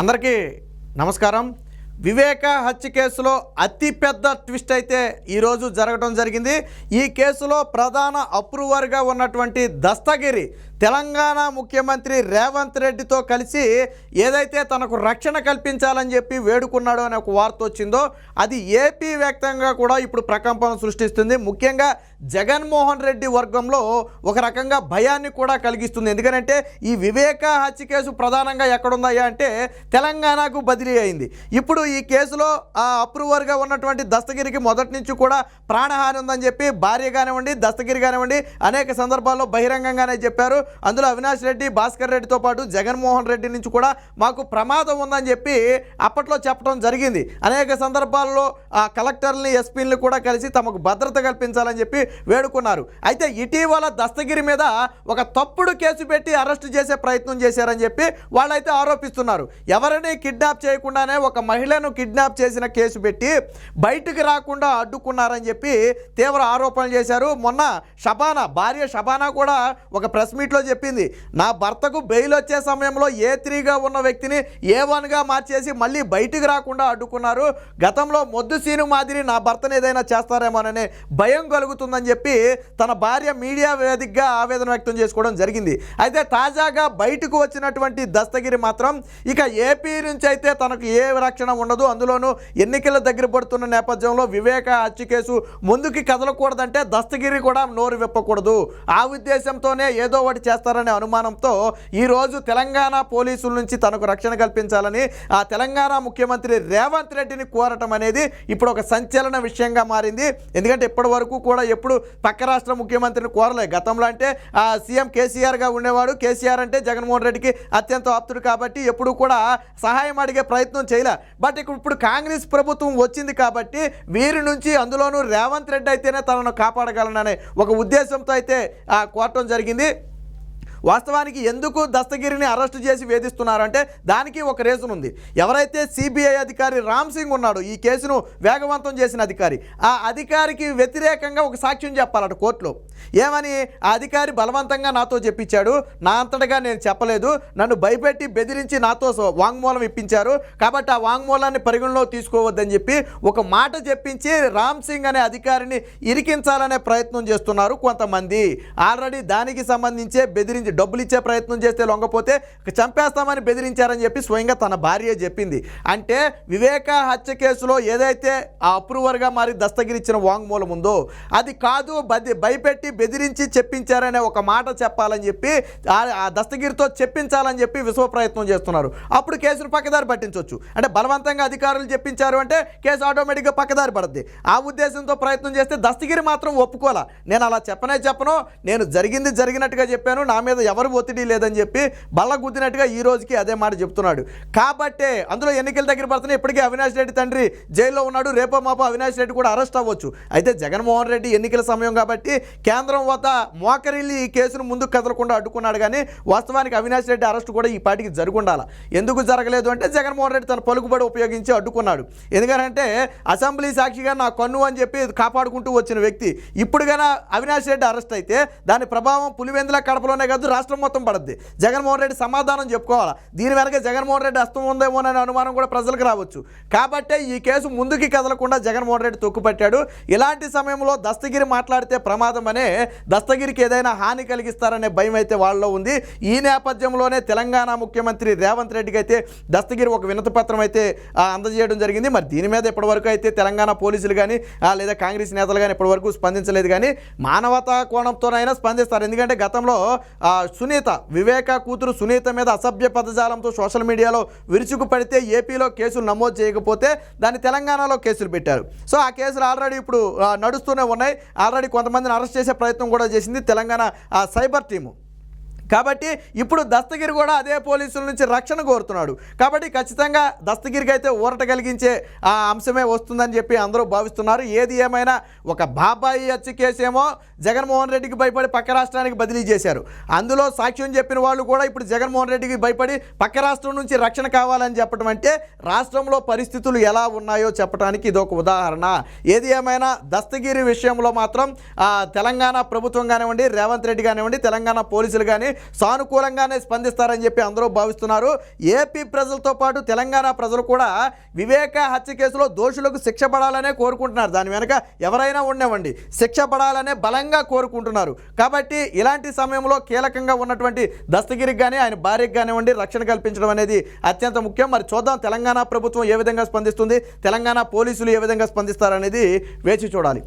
అందరికీ నమస్కారం. వివేక హత్య కేసులో అతిపెద్ద ట్విస్ట్ అయితే ఈరోజు జరగడం జరిగింది. ఈ కేసులో ప్రధాన అప్రూవర్గా ఉన్నటువంటి దస్తగిరి తెలంగాణ ముఖ్యమంత్రి రేవంత్ రెడ్డితో కలిసి ఏదైతే తనకు రక్షణ కల్పించాలని చెప్పి వేడుకున్నాడో అనే ఒక వార్త వచ్చిందో అది ఏపీ వ్యాప్తంగా కూడా ఇప్పుడు ప్రకంపన సృష్టిస్తుంది. ముఖ్యంగా జగన్మోహన్ రెడ్డి వర్గంలో ఒక రకంగా భయాన్ని కూడా కలిగిస్తుంది. ఎందుకంటే ఈ వివేక హత్య కేసు ప్రధానంగా ఎక్కడుందయ్యా అంటే తెలంగాణకు బదిలీ అయింది. ఇప్పుడు ఈ కేసులో ఆ అప్రూవర్గా ఉన్నటువంటి దస్తగిరికి మొదటి నుంచి కూడా ప్రాణహాని ఉందని చెప్పి భార్య కానివ్వండి దస్తగిరి కానివ్వండి అనేక సందర్భాల్లో బహిరంగంగానే చెప్పారు. అందులో అవినాష్ రెడ్డి భాస్కర్ రెడ్డితో పాటు జగన్మోహన్ రెడ్డి నుంచి కూడా మాకు ప్రమాదం ఉందని చెప్పి అప్పట్లో చెప్పడం జరిగింది. అనేక సందర్భాల్లో ఆ కలెక్టర్ని ఎస్పీలను కూడా కలిసి తమకు భద్రత కల్పించాలని చెప్పి వేడుకున్నారు. అయితే ఇటీవల దస్తగిరి మీద ఒక తప్పుడు కేసు పెట్టి అరెస్ట్ చేసే ప్రయత్నం చేశారని చెప్పి వాళ్ళైతే ఆరోపిస్తున్నారు. ఎవరిని కిడ్నాప్ చేయకుండానే ఒక మహిళ మహిళను కిడ్నాప్ చేసిన కేసు పెట్టి బయటికి రాకుండా అడ్డుకున్నారని చెప్పి తీవ్ర ఆరోపణలు చేశారు. మొన్న షబానా భార్య షబానా కూడా ఒక ప్రెస్ మీట్లో చెప్పింది. నా భర్తకు బెయిల్ వచ్చే సమయంలో ఏ త్రీగా ఉన్న వ్యక్తిని ఏ వన్గా మార్చేసి మళ్ళీ బయటకు రాకుండా అడ్డుకున్నారు. గతంలో మొద్దు సీను మాదిరి నా భర్తను ఏదైనా చేస్తారేమోననే భయం కలుగుతుందని చెప్పి తన భార్య మీడియా వేదికగా ఆవేదన వ్యక్తం చేసుకోవడం జరిగింది. అయితే తాజాగా బయటకు వచ్చినటువంటి దస్తగిరి మాత్రం ఇక ఏపీ నుంచి అయితే తనకు ఏ రక్షణ ఉండదు. అందులోనూ ఎన్నికల దగ్గర పడుతున్న నేపథ్యంలో వివేక హత్య కేసు ముందుకి కదలకూడదంటే దస్తగిరి కూడా నోరు విప్పకూడదు. ఆ ఉద్దేశంతోనే ఏదో ఒకటి చేస్తారనే అనుమానంతో ఈరోజు తెలంగాణ పోలీసుల నుంచి తనకు రక్షణ కల్పించాలని ఆ తెలంగాణ ముఖ్యమంత్రి రేవంత్ రెడ్డిని కోరటం అనేది ఇప్పుడు ఒక సంచలన విషయంగా మారింది. ఎందుకంటే ఇప్పటి వరకు కూడా ఎప్పుడు పక్క రాష్ట్ర ముఖ్యమంత్రిని కోరలే. గతంలో అంటే ఆ సీఎం కేసీఆర్గా ఉండేవాడు. కేసీఆర్ అంటే జగన్మోహన్ రెడ్డికి అత్యంత ఆప్తుడు కాబట్టి ఎప్పుడు కూడా సహాయం అడిగే ప్రయత్నం చేయలే. బట్ ఇక్కడ ఇప్పుడు కాంగ్రెస్ ప్రభుత్వం వచ్చింది కాబట్టి వీరి నుంచి అందులోనూ రేవంత్ రెడ్డి అయితేనే తనను కాపాడగలననే ఒక ఉద్దేశంతో అయితే ఆ కోరటం జరిగింది. వాస్తవానికి ఎందుకు దస్తగిరిని అరెస్ట్ చేసి వేధిస్తున్నారంటే దానికి ఒక రీజన్ ఉంది. ఎవరైతే సిబిఐ అధికారి రామ్ సింగ్ ఉన్నాడు ఈ కేసును వేగవంతం చేసిన అధికారి ఆ అధికారికి వ్యతిరేకంగా ఒక సాక్ష్యం చెప్పాలట కోర్టులో. ఏమని? ఆ అధికారి బలవంతంగా నాతో చెప్పించాడు. నా అంతటగా నేను చెప్పలేదు. నన్ను భయపెట్టి బెదిరించి నాతో వాంగ్మూలం ఇప్పించారు. కాబట్టి ఆ వాంగ్మూలాన్ని పరిగణలో తీసుకోవద్దని చెప్పి ఒక మాట చెప్పించి రామ్ సింగ్ అనే అధికారిని ఇరికించాలనే ప్రయత్నం చేస్తున్నారు కొంతమంది. ఆల్రెడీ దానికి సంబంధించే బెదిరించి డబ్బులు ఇచ్చే ప్రయత్నం చేస్తే లొంగపోతే చంపేస్తామని బెదిరించారని చెప్పి స్వయంగా తన భార్య చెప్పింది. అంటే వివేక హత్య కేసులో ఏదైతే ఆ అప్రూవర్గా మారి దస్తగిరి ఇచ్చిన వాంగ్మూలం ఉందో అది కాదు బది భయపెట్టి బెదిరించి చెప్పించారనే ఒక మాట చెప్పాలని చెప్పి ఆ- ఆ దస్తగిరితో చెప్పించాలని చెప్పి విశ్వ ప్రయత్నం చేస్తున్నారు. అప్పుడు కేసును పక్కదారి పట్టించవచ్చు అంటే బలవంతంగా అధికారులు చెప్పించారు అంటే కేసు ఆటోమేటిక్గా పక్కదారి పడుద్ది. ఆ ఉద్దేశంతో ప్రయత్నం చేస్తే దస్తగిరి మాత్రం ఒప్పుకోలా నేను అలా చెప్పనే చెప్పను. నేను జరిగింది జరిగినట్టుగా చెప్పాను. నా మీద ఎవరు ఒత్తిడి లేదని చెప్పి బల్ల గుద్దినట్టుగా ఈ రోజుకి అదే మాట చెప్తున్నాడు. కాబట్టే అందులో ఎన్నికల దగ్గర పడుతున్నాయి ఇప్పటికీ అవినాష్ రెడ్డి తండ్రి జైల్లో ఉన్నాడు. రేపో మాపో అవినాష్ రెడ్డి కూడా అరెస్ట్ అవ్వచ్చు. అయితే జగన్మోహన్ రెడ్డి ఎన్నికల సమయం కాబట్టి కేంద్రం వద్ద మోకరిల్లి ఈ కేసును ముందుకు కదలకుండా అడ్డుకున్నాడు కానీ వాస్తవానికి అవినాష్ రెడ్డి అరెస్ట్ కూడా ఈ పాటికి జరుగుండాల. ఎందుకు జరగలేదు అంటే జగన్మోహన్ రెడ్డి తన పలుకుబడి ఉపయోగించి అడ్డుకున్నాడు. ఎందుకంటే అసెంబ్లీ సాక్షిగా నా కన్ను అని చెప్పి కాపాడుకుంటూ వచ్చిన వ్యక్తి. ఇప్పుడుగా అవినాష్ రెడ్డి అరెస్ట్ అయితే దాని ప్రభావం పులివెందుల కడపలోనే కాదు రాష్ట్రం మొత్తం పడద్ది. జగన్మోహన్ రెడ్డి సమాధానం చెప్పుకోవాలా? దీని వెనక జగన్మోహన్ రెడ్డి అస్తం ఉందేమో అనే అనుమానం కూడా ప్రజలకు రావచ్చు. కాబట్టే ఈ కేసు ముందుకి కదలకుండా జగన్మోహన్ రెడ్డి తొక్కుపెట్టాడు. ఇలాంటి సమయంలో దస్తగిరి మాట్లాడితే ప్రమాదం అనే దస్తగిరికి ఏదైనా హాని కలిగిస్తారనే భయం అయితే వాళ్ళలో ఉంది. ఈ నేపథ్యంలోనే తెలంగాణ ముఖ్యమంత్రి రేవంత్ రెడ్డికి అయితే దస్తగిరి ఒక వినతి పత్రం అయితే అందజేయడం జరిగింది. మరి దీని మీద ఇప్పటివరకు అయితే తెలంగాణ పోలీసులు కానీ లేదా కాంగ్రెస్ నేతలు కానీ ఇప్పటివరకు స్పందించలేదు కానీ మానవతా కోణంతోనైనా స్పందిస్తారు. ఎందుకంటే గతంలో సునీత వివేక కూతురు సునీత మీద అసభ్య పదజాలంతో సోషల్ మీడియాలో విరుచుకు పడితే ఏపీలో కేసులు నమోదు చేయకపోతే దాన్ని తెలంగాణలో కేసులు పెట్టారు. సో ఆ కేసులు ఆల్రెడీ ఇప్పుడు నడుస్తూనే ఉన్నాయి. ఆల్రెడీ కొంతమందిని అరెస్ట్ చేసే ప్రయత్నం కూడా చేసింది తెలంగాణ ఆ, సైబర్ టీము. కాబట్టి ఇప్పుడు దస్తగిరి కూడా అదే పోలీసుల నుంచి రక్షణ కోరుతున్నాడు. కాబట్టి ఖచ్చితంగా దస్తగిరికి అయితే ఊరట కలిగించే ఆ అంశమే వస్తుందని చెప్పి అందరూ భావిస్తున్నారు. ఏది ఏమైనా ఒక బాబాయి హత్య కేసేమో జగన్మోహన్ రెడ్డికి భయపడి పక్క రాష్ట్రానికి బదిలీ చేశారు. అందులో సాక్ష్యం చెప్పిన వాళ్ళు కూడా ఇప్పుడు జగన్మోహన్ రెడ్డికి భయపడి పక్క రాష్ట్రం నుంచి రక్షణ కావాలని చెప్పడం అంటే రాష్ట్రంలో పరిస్థితులు ఎలా ఉన్నాయో చెప్పడానికి ఇదొక ఉదాహరణ. ఏది ఏమైనా దస్తగిరి విషయంలో మాత్రం తెలంగాణ ప్రభుత్వం కానివ్వండి రేవంత్ రెడ్డి కానివ్వండి తెలంగాణ పోలీసులు కానీ సానుకూలంగానే స్పందిస్తారని చెప్పి అందరూ భావిస్తున్నారు. ఏపీ ప్రజలతో పాటు తెలంగాణ ప్రజలు కూడా వివేక హత్య కేసులో దోషులకు శిక్ష పడాలనే కోరుకుంటున్నారు. దాని వెనక ఎవరైనా ఉండేవండి శిక్ష పడాలనే బలంగా కోరుకుంటున్నారు. కాబట్టి ఇలాంటి సమయంలో కీలకంగా ఉన్నటువంటి దస్తగిరికి కానీ ఆయన భార్యకు కానివ్వండి రక్షణ కల్పించడం అనేది అత్యంత ముఖ్యం. మరి చూద్దాం తెలంగాణ ప్రభుత్వం ఏ విధంగా స్పందిస్తుంది తెలంగాణ పోలీసులు ఏ విధంగా స్పందిస్తారనేది వేచి చూడాలి.